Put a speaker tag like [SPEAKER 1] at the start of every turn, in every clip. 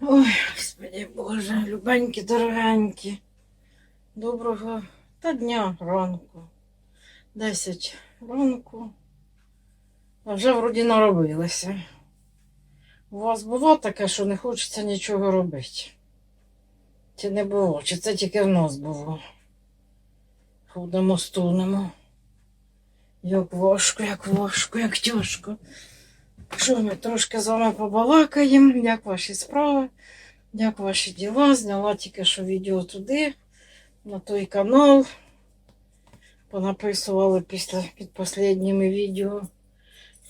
[SPEAKER 1] Ой, господи Боже, любенькі, дорогенькі. Доброго та дня ранку. Десять ранку. А вже вроді наробилися. У вас було таке, що не хочеться нічого робити? Чи не було? Чи це тільки в нас було? Ходимо, стунемо. Як важко, як важко, як тяжко. Що ми трошки з вами побалакаємо? Як ваші справи? Як ваші діла? Зняла тільки що відео туди, на той канал. Понаписували після під останніми відео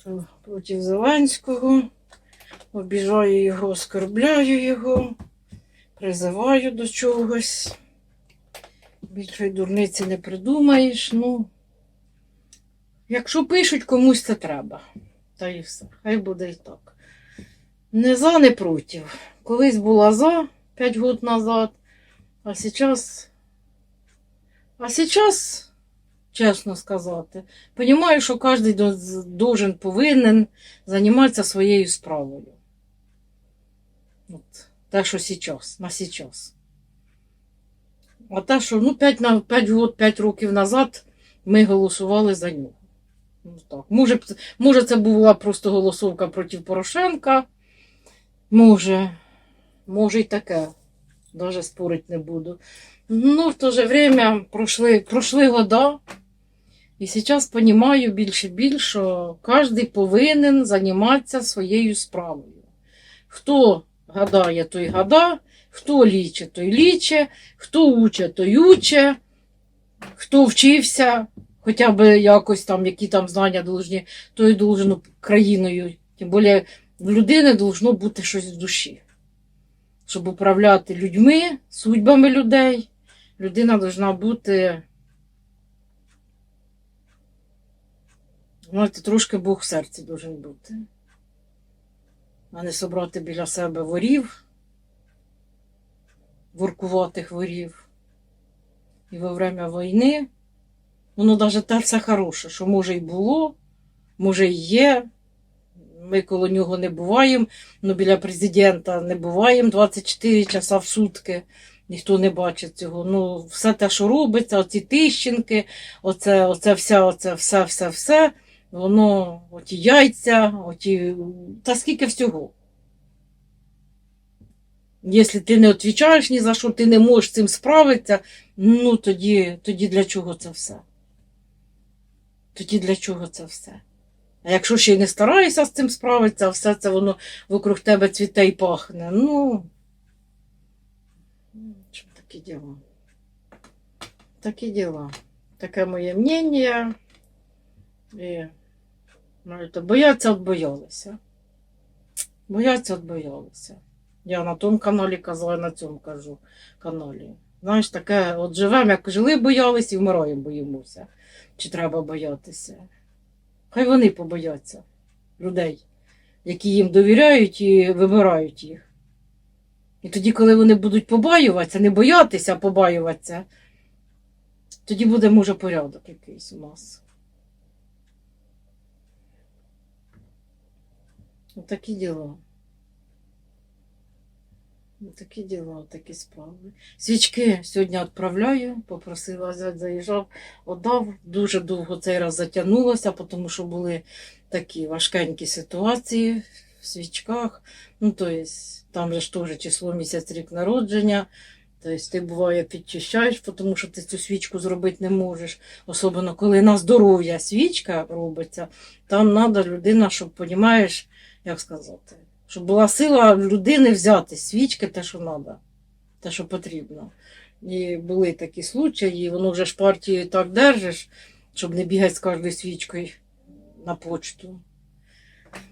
[SPEAKER 1] що проти Зеленського. Обіжаю його, оскорбляю його, призиваю до чогось. Більшої дурниці не придумаєш. Ну, якщо пишуть, комусь це треба. Та і все. Хай буде і так. Не за, не проти. Колись була за 5 років назад, а зараз. А зараз, чесно сказати, розумію, що кожен до- должен повинен займатися своєю справою. От, те, що зараз, на зараз. А те, що ну, 5, на, 5, год, 5 років назад ми голосували за нього. Ну, так. Може, може, це була просто голосовка проти Порошенка. Може, може і таке. Даже спорити не буду. Ну, в то же время пройшли, пройшли года. І зараз розумію більше і більше, що кожен повинен займатися своєю справою. Хто гадає, той гада, хто ліче, той ліче, хто уче, той уче, хто вчився, хоча б якось там, які там знання должні, той должен країною. Тим більше в людини должно бути щось в душі. Щоб управляти людьми, судьбами людей, людина должна бути. Знаєте, трошки Бог в серці должен бути. А не собрати біля себе ворів, воркуватих ворів. І во время війни, воно навіть те все хороше, що може і було, може і є. Ми коло нього не буваємо, ну біля президента не буваємо 24 часа в сутки. Ніхто не бачить цього. Ну, все те, що робиться, оці тищенки, оце, оце вся, оце все, все, все. Воно, оті яйця, оті. Та скільки всього. Якщо ти не відповідаєш ні за що, ти не можеш цим справитися, ну тоді, тоді для чого це все? Тоді для чого це все? А якщо ще й не стараєшся з цим справитися, а все це воно вокруг тебе цвіте і пахне, ну. Що такі діла? Такі діла. Таке моє мнення. І, знаєте, бояться отбоялися. Бояться отбоялися. Я на тому каналі казала, на цьому кажу каналі. Знаєш, таке, от живемо, як жили, боялися і вмираємо, боїмося. Чи треба боятися? Хай вони побояться людей, які їм довіряють і вибирають їх. І тоді, коли вони будуть побаюватися, не боятися, а побаюватися, тоді буде, може, порядок якийсь у нас. Отакі діла. Такі діла, такі справи. Свічки сьогодні відправляю, попросила заїжджав, отдав. Дуже довго цей раз затягнулося, тому що були такі важкенькі ситуації в свічках. Ну, тобто, там же ж теж число місяць рік народження. Тобто ти буває підчищаєш, тому що ти цю свічку зробити не можеш. Особливо коли на здоров'я свічка робиться, там треба людина, щоб розумієш, як сказати, щоб була сила людини взяти свічки, те, що треба, те, що потрібно. І були такі случаї, і воно вже ж партію так держиш, щоб не бігати з кожною свічкою на почту.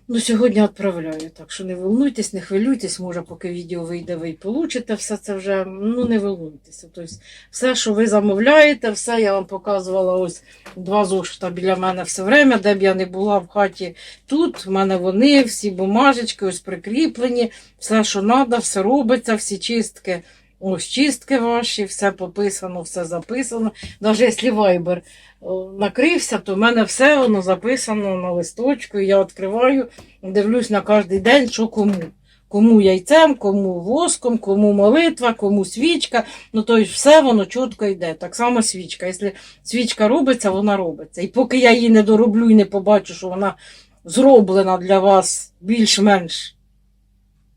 [SPEAKER 1] Ну, сьогодні відправляю, так що не волнуйтесь, не хвилюйтесь, може, поки відео вийде, ви й получите все це вже. Ну, не волнуйтеся. Тобто, все, що ви замовляєте, все я вам показувала ось два зошита біля мене все время, де б я не була в хаті. Тут в мене вони, всі бумажечки, ось прикріплені, все, що треба, все робиться, всі чистки. Ось чистки ваші, все пописано, все записано. Навіть якщо вайбер накрився, то в мене все воно записано на листочку. і Я відкриваю, дивлюсь на кожен день, що кому. Кому яйцем, кому воском, кому молитва, кому свічка. Ну то й все воно чітко йде. Так само свічка. Якщо свічка робиться, вона робиться. І поки я її не дороблю і не побачу, що вона зроблена для вас більш-менш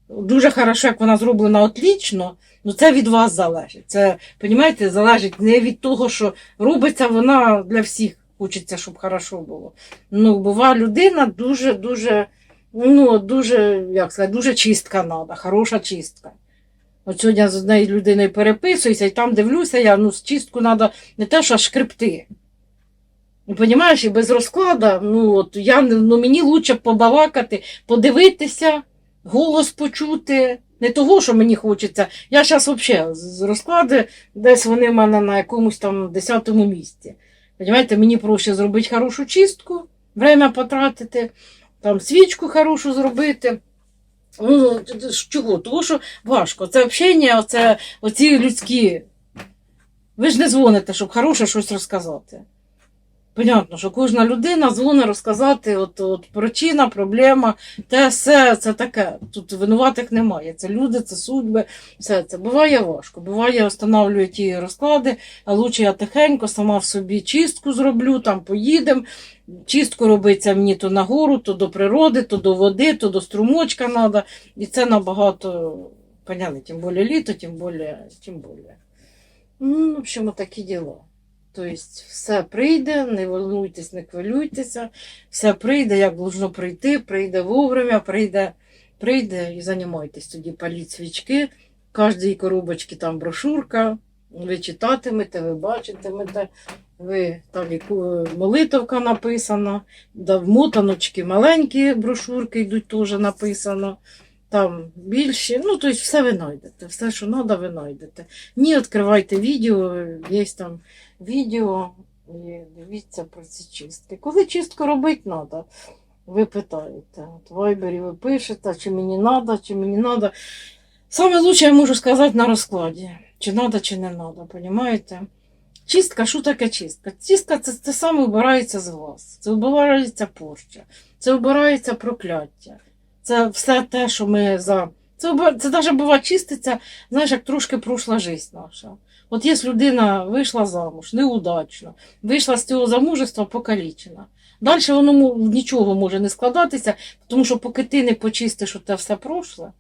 [SPEAKER 1] дуже хорошо, як вона зроблена отлічно, ну це від вас залежить. Це, розумієте, залежить не від того, що робиться вона для всіх. Хочеться, щоб хорошо було. Ну, бува людина дуже-дуже, ну, дуже, як сказати, дуже чистка треба, хороша чистка. От сьогодні з однією людиною переписуюся, і там дивлюся, я, ну, чистку треба не те, що шкребти. І розумієш, і без розкладу, ну, от, я, ну, мені краще побалакати, подивитися, голос почути. Не того, що мені хочеться. Я зараз взагалі з розклади, десь вони в мене на якомусь там десятому місці. Понимаєте, мені проще зробити хорошу чистку, время потратити, там свічку хорошу зробити. Ну, чого? Тому що важко. Це общення, це оці людські. Ви ж не дзвоните, щоб хороше щось розказати. Понятно, що кожна людина дзвонить розказати, от, от причина, проблема, те, все, це таке. Тут винуватих немає. Це люди, це судьби, все це. Буває важко. Буває, встановлюю ті розклади, а лучше я тихенько сама в собі чистку зроблю, там поїдемо. Чистку робиться мені то на гору, то до природи, то до води, то до струмочка треба. І це набагато, поняли, тим більше літо, тим більше, тим більше. Ну, в общем, такі діла. Тобто все прийде, не волнуйтесь, не хвилюйтеся, все прийде, як должно прийти, прийде вовремя, прийде, прийде і займайтесь тоді, паліть свічки. В кожній коробочці там брошурка, ви читатимете, ви бачитимете, ви там яку молитовка написана, да, в мотаночки маленькі брошурки йдуть теж написано. Там більші, ну, тобто все ви знайдете, все, що треба, ви знайдете. Ні, відкривайте відео, є там відео і дивіться про ці чистки. Коли чистку робити треба, ви питаєте. От в вайбері ви пишете, чи мені треба, чи мені треба. Саме лучше я можу сказати на розкладі, чи треба, чи не треба, розумієте? Чистка, що таке чистка? Чистка це, це саме вбирається з вас. Це вбирається порча, це вбирається прокляття. Це все те, що ми за. Це, це навіть буває чиститься, знаєш, як трошки пройшла життя наша. От є людина вийшла замуж, неудачно, вийшла з цього замужества покалічена. Далі воно нічого може не складатися, тому що поки ти не почистиш те все прошле,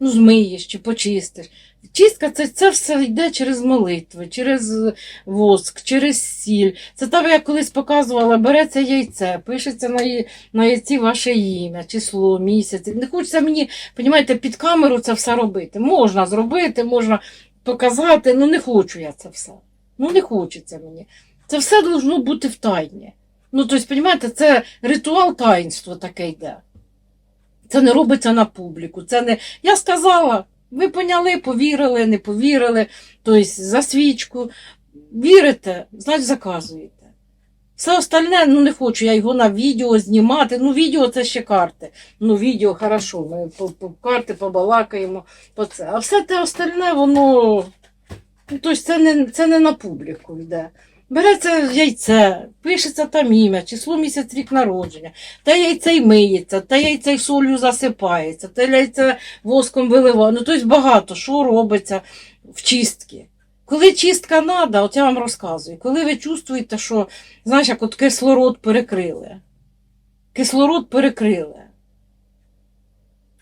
[SPEAKER 1] ну змиєш чи почистиш. Чистка це, це все йде через молитви, через воск, через сіль. Це так, я колись показувала, береться яйце, пишеться на, на яйці ваше ім'я, число, місяць. Не хочеться мені, розумієте, під камеру це все робити. Можна зробити, можна показати, ну не хочу я це все. Ну не хочеться мені. Це все должно бути в тайні. Ну, тобто, розумієте, це ритуал таїнства таке йде. Це не робиться на публіку. Це не... Я сказала, ви поняли, повірили, не повірили, тобто за свічку. Вірите, значить заказуєте. Все остальне, ну не хочу я його на відео знімати. Ну, відео це ще карти. Ну, відео хорошо, ми по, по карти побалакаємо по це. А все те остальне, воно. Ну, тобто це не, це не на публіку йде. Береться яйце, пишеться там ім'я, число місяць рік народження, те яйце й миється, те яйце й солью засипається, те яйце воском виливає. Ну, тобто багато що робиться в чистці. Коли чистка треба, от я вам розказую, коли ви чувствуєте, що, знаєш, як от кислород перекрили. Кислород перекрили.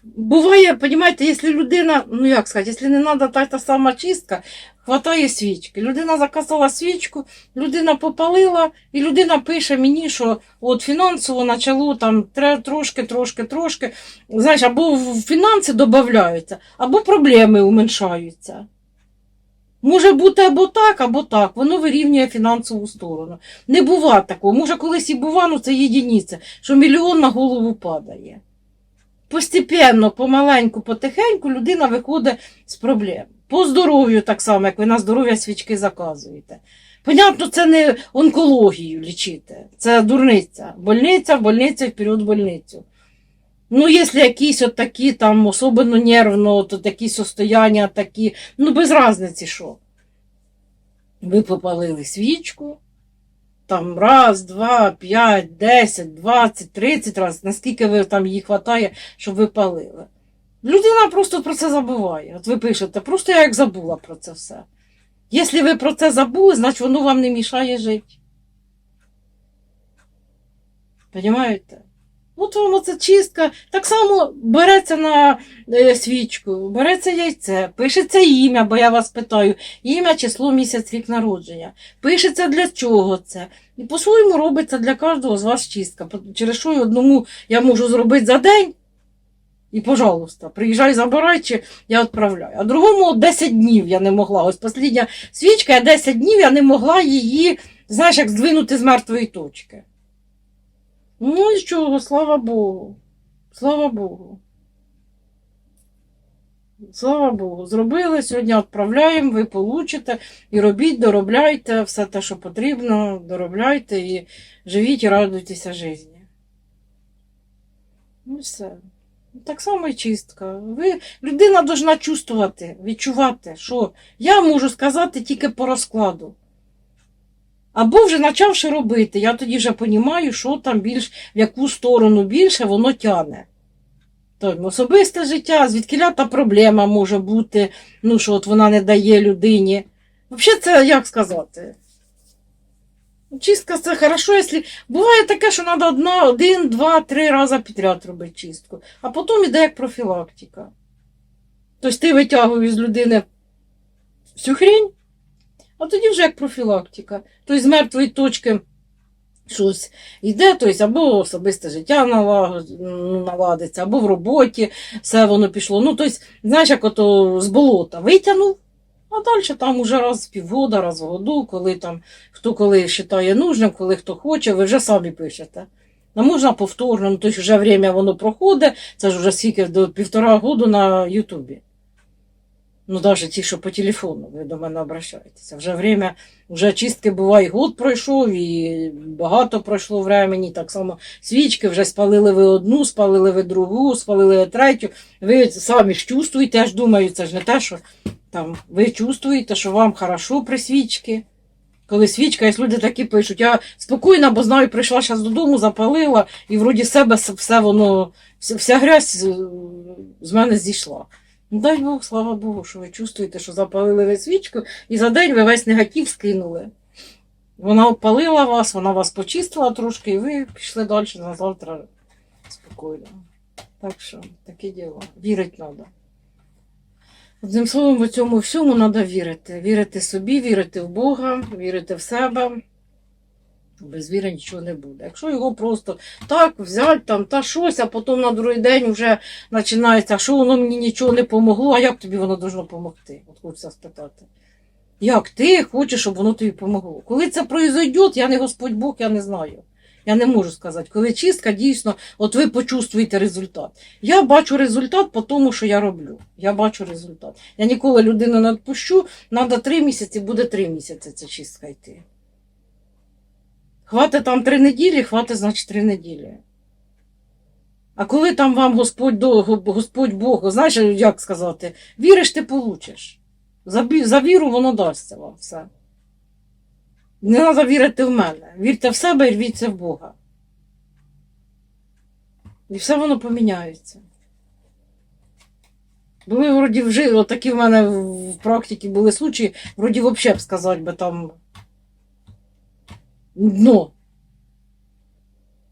[SPEAKER 1] Буває, розумієте, якщо людина, ну як сказати, якщо не треба та, та сама чистка, хватає свічки. Людина заказала свічку, людина попалила, і людина пише мені, що от фінансово почало там трошки, трошки, трошки. Знаєш, або в фінанси додаються, або проблеми уменшаються. Може бути або так, або так. Воно вирівнює фінансову сторону. Не бува такого. Може, колись і бува, ну це єдиниця, що мільйон на голову падає. Постепенно, помаленьку, потихеньку людина виходить з проблем. По здоров'ю так само, як ви на здоров'я свічки заказуєте. Понятно, це не онкологію лічити, це дурниця. Больниця, в больницю, вперед в больницю. Ну, якщо якісь от такі там, особливо нервно, от такі состояння, такі, ну без різниці що. Ви попалили свічку, там раз, два, п'ять, десять, двадцять, тридцять разів, наскільки ви там її хватає, щоб ви палили. Людина просто про це забуває. От ви пишете, просто я як забула про це все. Якщо ви про це забули, значить воно вам не мішає жити. Понімаєте? От вам оце чистка. Так само береться на е, свічку, береться яйце, пишеться ім'я, бо я вас питаю, ім'я, число, місяць, рік народження. Пишеться для чого це. І по-своєму робиться для кожного з вас чистка. Через що одному я можу зробити за день. І, пожалуйста, приїжджай, забирай, чи я відправляю. А другому 10 днів я не могла. Ось послідня свічка, я 10 днів я не могла її, знаєш, як здвинути з мертвої точки. Ну і чого, слава Богу. Слава Богу. Слава Богу. Зробили, сьогодні відправляємо, ви получите. І робіть, доробляйте все те, що потрібно, доробляйте і живіть і радуйтеся житті. Ну все. Так само і чистка. Ви, людина повинна чувствувати, відчувати, що я можу сказати тільки по розкладу. Або вже почавши робити, я тоді вже розумію, що там більш, в яку сторону більше воно тяне. Тобто особисте життя, звідкиля та проблема може бути, ну що от вона не дає людині. Взагалі, це як сказати? Чистка це хорошо, якщо. Буває таке, що треба одна, один, два, три рази підряд робити чистку, а потім іде як профілактика. Тобто ти витягуєш з людини всю хрінь, а тоді вже як профілактика. Тобто з мертвої точки щось йде, тобто або особисте життя наладиться, або в роботі все воно пішло. Ну, тобто, знаєш, як ото з болота витягнув, а далі там уже раз в півгода, раз в году, коли там хто коли вважає нужним, коли хто хоче, ви вже самі пишете. А можна повторно, ну, тобто вже время воно проходить, це ж вже скільки до півтора году на Ютубі. Ну, навіть ті, що по телефону, ви до мене обращаєтеся. Вже время, вже чистки буває, і год пройшов, і багато пройшло времени. Так само свічки вже спалили ви одну, спалили ви другу, спалили ви третю. Ви самі ж чувствуєте, я ж думаю, це ж не те, що там ви чувствуєте, що вам хорошо при свічці. Коли свічка, якщо люди такі пишуть, я спокійна, бо знаю, прийшла зараз додому, запалила, і вроді себе все воно, вся- грязь з мене зійшла. Ну, дай Бог, слава Богу, що ви чувствуєте, що запалили ви свічку, і за день ви весь негатив скинули. Вона опалила вас, вона вас почистила трошки, і ви пішли далі на завтра спокійно. Так що, таке діло. Вірить треба. Одним словом, в цьому всьому треба вірити. Вірити собі, вірити в Бога, вірити в себе. Без віри нічого не буде. Якщо його просто так взяти там та щось, а потім на другий день вже починається, що воно мені нічого не помогло, а як тобі воно должно допомогти? От хочеться спитати. Як ти хочеш, щоб воно тобі помогло? Коли це произойде, я не Господь Бог, я не знаю. Я не можу сказати. Коли чистка, дійсно, от ви почувствуєте результат. Я бачу результат по тому, що я роблю. Я бачу результат. Я ніколи людину не відпущу, треба три місяці, буде три місяці ця чистка йти. Хватить там три неділі, хватить, значить, три неділі. А коли там вам Господь, Господь Бог, знаєш, як сказати, віриш, ти получиш. За, за віру воно дасться вам все. Не треба вірити в мене. Вірте в себе і вірте в Бога. І все воно поміняється. Були вроді вже, отакі в мене в практиці були случаї, вроді взагалі б сказати би там дно.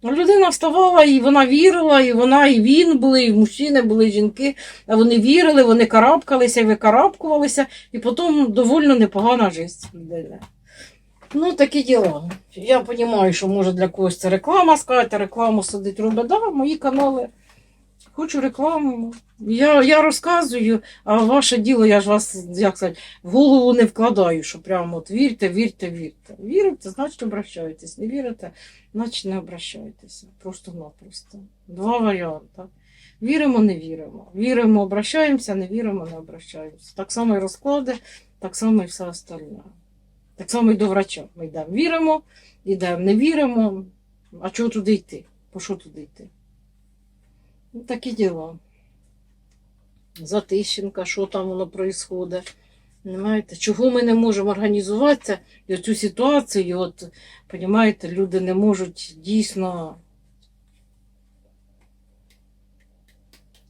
[SPEAKER 1] Ну, Людина вставала, і вона вірила, і вона, і він були, і мужчини були, і жінки. А вони вірили, вони карабкалися і викарабкувалися, і потім доволі непогана життя. Ну, такі діла. Я розумію, що може для когось це реклама сказати, рекламу садить робить. Да, мої канали. Хочу рекламу. Я, я розказую, а ваше діло, я ж вас, як сказати, в голову не вкладаю, що прямо от вірте, вірте, вірте. Вірите, значить обращайтесь. Не вірите, значить не обращайтеся. Просто-напросто. Два варіанти. Віримо, не віримо. Віримо, обращаємося, не віримо, не обращаємося. Так само і розклади, так само і все остальне. Так само і до врача. Ми йдемо, віримо, йдемо, не віримо. А чого туди йти? По що туди йти? Ну, такі діла. Затищенка, що там воно происходить. Понимаєте, чого ми не можемо організуватися і цю ситуацію, от, понимаєте, люди не можуть дійсно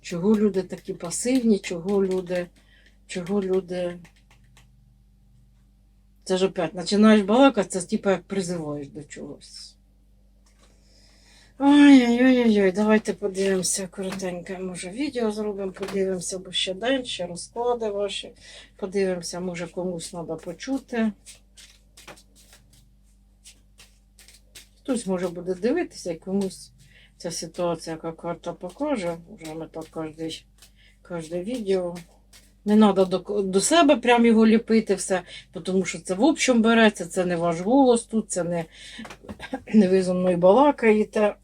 [SPEAKER 1] Чого люди такі пасивні, чого люди, чого люди. Це ж опять починаєш балакати, це типу як призиваєш до чогось. Ой-ой-ой, давайте подивимося коротеньке, може, відео зробимо, подивимося, бо ще день, ще розклади ваші. Подивимося, може комусь треба почути. Хтось може буде дивитися і комусь ця ситуація, яка карта покаже. Вже ми так кожне, кожне відео. Не треба до, до себе прям його ліпити все, тому що це в общем береться, це не ваш голос тут, це не, не ви зо мною балакаєте.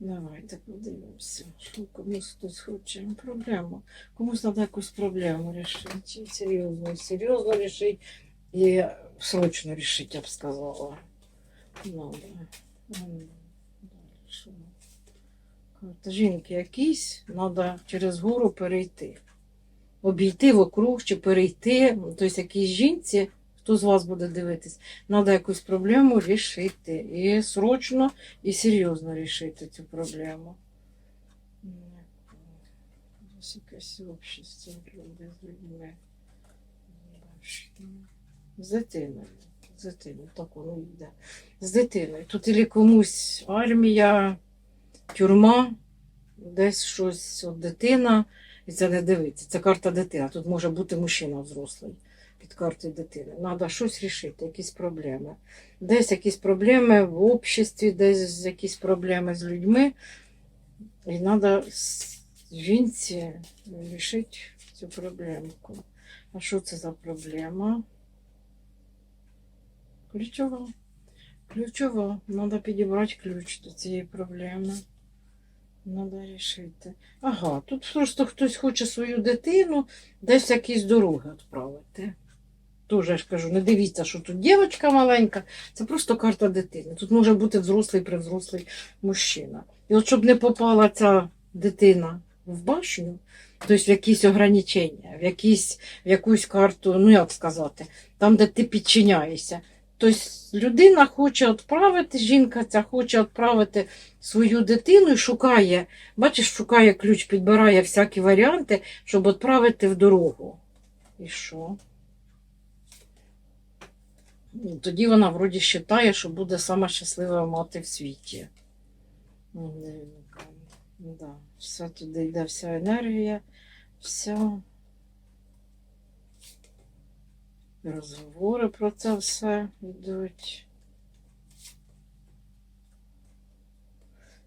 [SPEAKER 1] Давайте подивимося, що комусь хтось хоче проблему. Комусь треба якусь проблему рішити. Серйозно, серйозно рішити і срочно рішити, я б сказала. Надо. Що? Карта жінки якісь, треба через гору перейти. Обійти вокруг чи перейти. Тобто якійсь жінці, хто з вас буде дивитись, треба якусь проблему рішити. І срочно, і серйозно рішити цю проблему. Ось якесь общество, люди з людьми. З дитиною. З дитиною, так воно йде. З дитиною. Тут ілі комусь армія, тюрма, десь щось от дитина, і це не дивиться. Це карта дитина. Тут може бути мужчина взрослий під картою дитини. Треба щось рішити, якісь проблеми. Десь якісь проблеми в обществі, десь якісь проблеми з людьми. І треба жінці рішити цю проблемку. А що це за проблема? Ключова. Ключова. Треба підібрати ключ до цієї проблеми. Треба рішити. Ага, тут просто хтось хоче свою дитину десь якісь дороги відправити. Тоже я ж кажу, не дивіться, що тут дівчинка маленька, це просто карта дитини. Тут може бути взрослий привзрослий мужчина. І от щоб не попала ця дитина в башню, тобто в якісь ограничення, в, якісь, в якусь карту, ну як сказати, там, де ти підчиняєшся. Тобто людина хоче відправити, жінка ця хоче відправити свою дитину і шукає, бачиш, шукає ключ, підбирає всякі варіанти, щоб відправити в дорогу. І що? Ну, Тоді вона вроді вважає, що буде сама щаслива мати в світі. Ну. Да. Все туди йде вся енергія, все. Розговори про це все йдуть.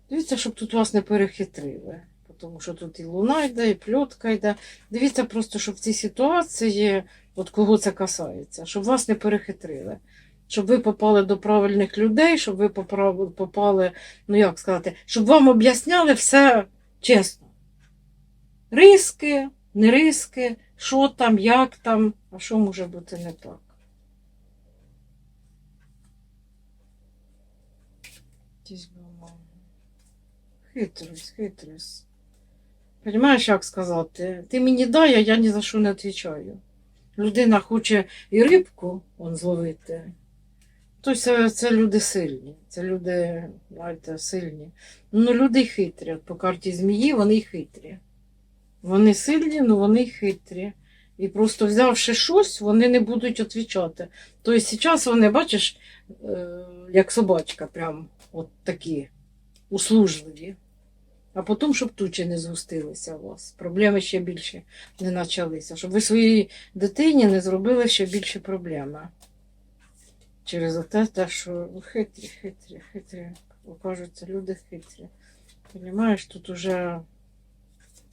[SPEAKER 1] Дивіться, щоб тут вас не перехитрили. Тому що тут і луна йде, і пльотка йде. Дивіться просто, щоб в цій ситуації, от кого це касається, щоб вас не перехитрили. Щоб ви попали до правильних людей, щоб ви попали, ну як сказати, щоб вам об'ясняли все чесно. Риски, не риски, що там, як там, а що може бути не так. Хитрость, хитрость. Понимаєш, як сказати? Ти мені дай, а я ні за що не відповідаю. Людина хоче і рибку он, зловити. То це, це люди сильні. Це люди, знаєте, сильні. Ну, люди хитрі. По карті змії вони хитрі. Вони сильні, але вони хитрі. І просто взявши щось, вони не будуть відповідати. Тобто зараз вони, бачиш, е, як собачка, прям от такі услужливі. А потім, щоб тучі не згустилися у вас. Проблеми ще більше не почалися. Щоб ви своїй дитині не зробили ще більше проблеми. Через те, те, що ну, хитрі, хитрі, хитрі. Окажуться, люди хитрі. Понімаєш, тут уже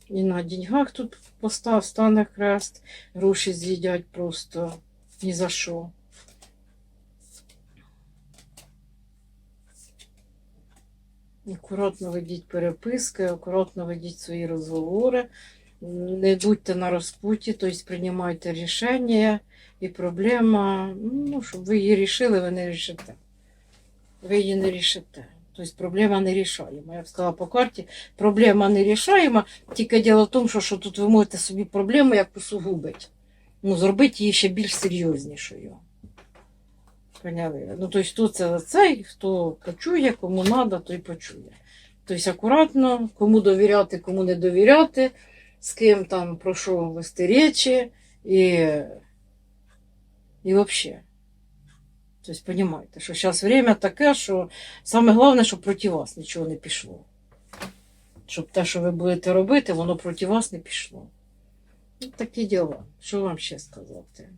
[SPEAKER 1] і на деньгах тут постав, стане хрест, гроші з'їдять просто ні за що. Акуратно ведіть переписки, акуратно ведіть свої розговори, не будьте на розпуті, тобто приймайте рішення і проблема, ну, щоб ви її рішили, ви не рішите. Ви її не рішите. Тобто проблема не рішаємо. Я б сказала по карті, проблема не рішаємо, тільки діло в тому, що, що тут ви можете собі проблему як усугубити. Ну, зробити її ще більш серйознішою. Поняли? Ну, тобто, хто це цей, хто почує, кому треба, той почує. Тобто акуратно, кому довіряти, кому не довіряти, з ким там про що вести речі і, і взагалі. Тобто, розумієте, що зараз время таке, що саме головне, щоб проти вас нічого не пішло. Щоб те, що ви будете робити, воно проти вас не пішло. Ну, такі діла. Що вам ще сказати?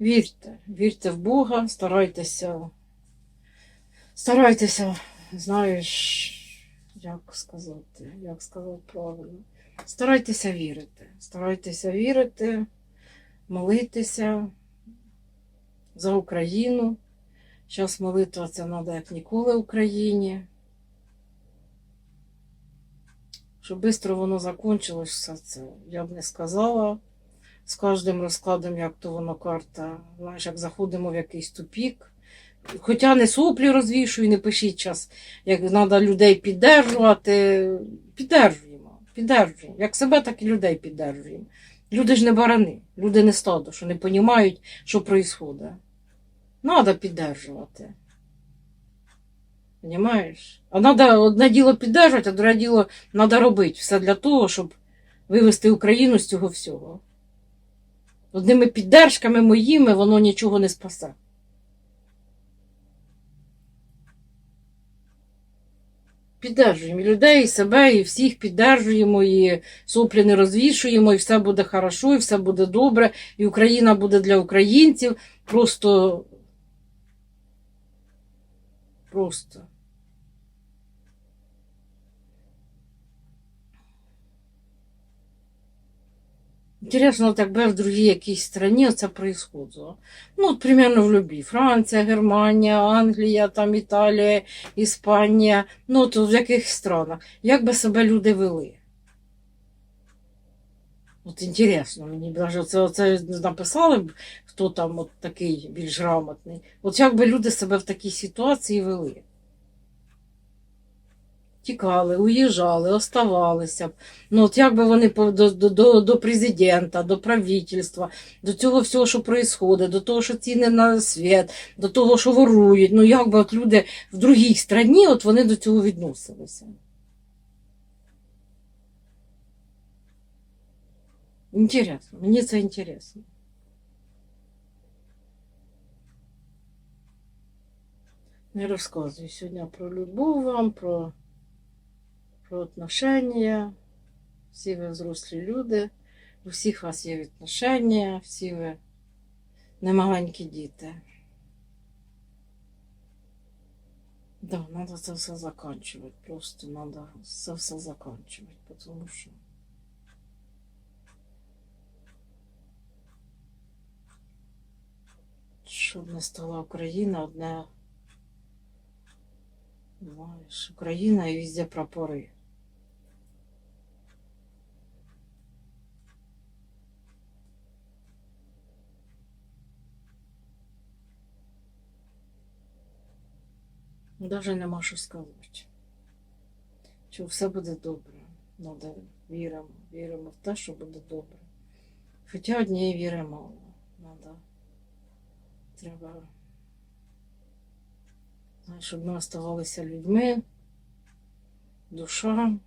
[SPEAKER 1] Вірте, вірте в Бога, старайтеся, старайтеся, знаєш, як сказати, як сказати правильно. Старайтеся вірити. Старайтеся вірити, молитися за Україну. Зараз молитва це треба як ніколи Україні. Щоб швидко воно закінчилось все це. Я б не сказала. З кожним розкладом, як то воно карта, знаєш, як заходимо в якийсь тупік. Хоча не соплі розвішую, не пишіть час, як треба людей піддержувати. Піддержуємо, піддержуємо. Як себе, так і людей піддержуємо. Люди ж не барани, люди не стадо, що не розуміють, що відбувається. Треба піддержувати. Понімаєш? А треба одне діло піддержувати, а друге діло треба робити все для того, щоб вивести Україну з цього всього. Одними піддержками моїми воно нічого не спасе. Піддержуємо і людей, і себе, і всіх піддержуємо, і соплі не розвішуємо, і все буде хорошо, і все буде добре, і Україна буде для українців. Просто. Просто. Интересно, вот якби в другій якійсь стране це происходило. Ну, от, примерно в любій. Франція, Германія, Англія, там Італія, Іспанія. Ну, от в яких странах. Як би себе люди вели? От інтересно, мені даже це, оце написали б, хто там от такий більш грамотний. От як би люди себе в такій ситуації вели? Тікали, уїжджали, оставалися б. Ну, от як би вони до, до, до, президента, до правительства, до цього всього, що відбувається, до того, що ціни на світ, до того, що ворують. Ну, як би от люди в другій країні, от вони до цього відносилися. Інтересно, мені це інтересно. Не розказую сьогодні про любов вам, про, про отношення. Всі ви взрослі люди, у всіх вас є відношення, всі ви не маленькі діти. Да, треба це все закінчувати. Просто треба це все закінчувати, тому що. Щоб не стала Україна одне. Знаєш, Україна і везде прапори. Даже нема що сказати. Що все буде добре. Надо віримо, віримо в те, що буде добре. Хоча однієї віри мало. Надо. Треба, щоб ми оставалися людьми, душа,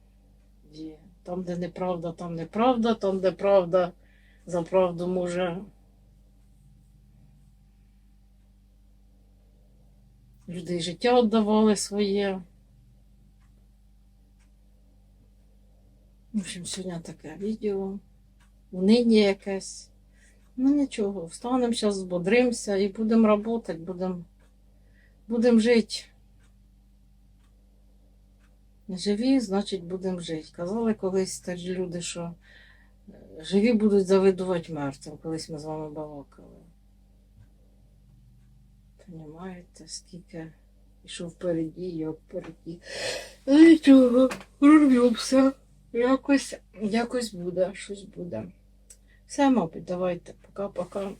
[SPEAKER 1] і там, де неправда, там неправда, там, де правда, за правду може. Люди і життя віддавали своє. В общем, сьогодні таке відео. Униння якесь. Ну нічого, встанемо зараз, збодримося і будемо працювати, будемо будем жити. Живі, значить, будемо жити. Казали колись старі люди, що е, живі будуть завидувати мертвим, колись ми з вами балакали. Понімаєте, скільки йшов впереді, як впереді. Нічого, рвемося. Якось, якось буде, щось буде. Все, мабуть, давайте. Пока-пока.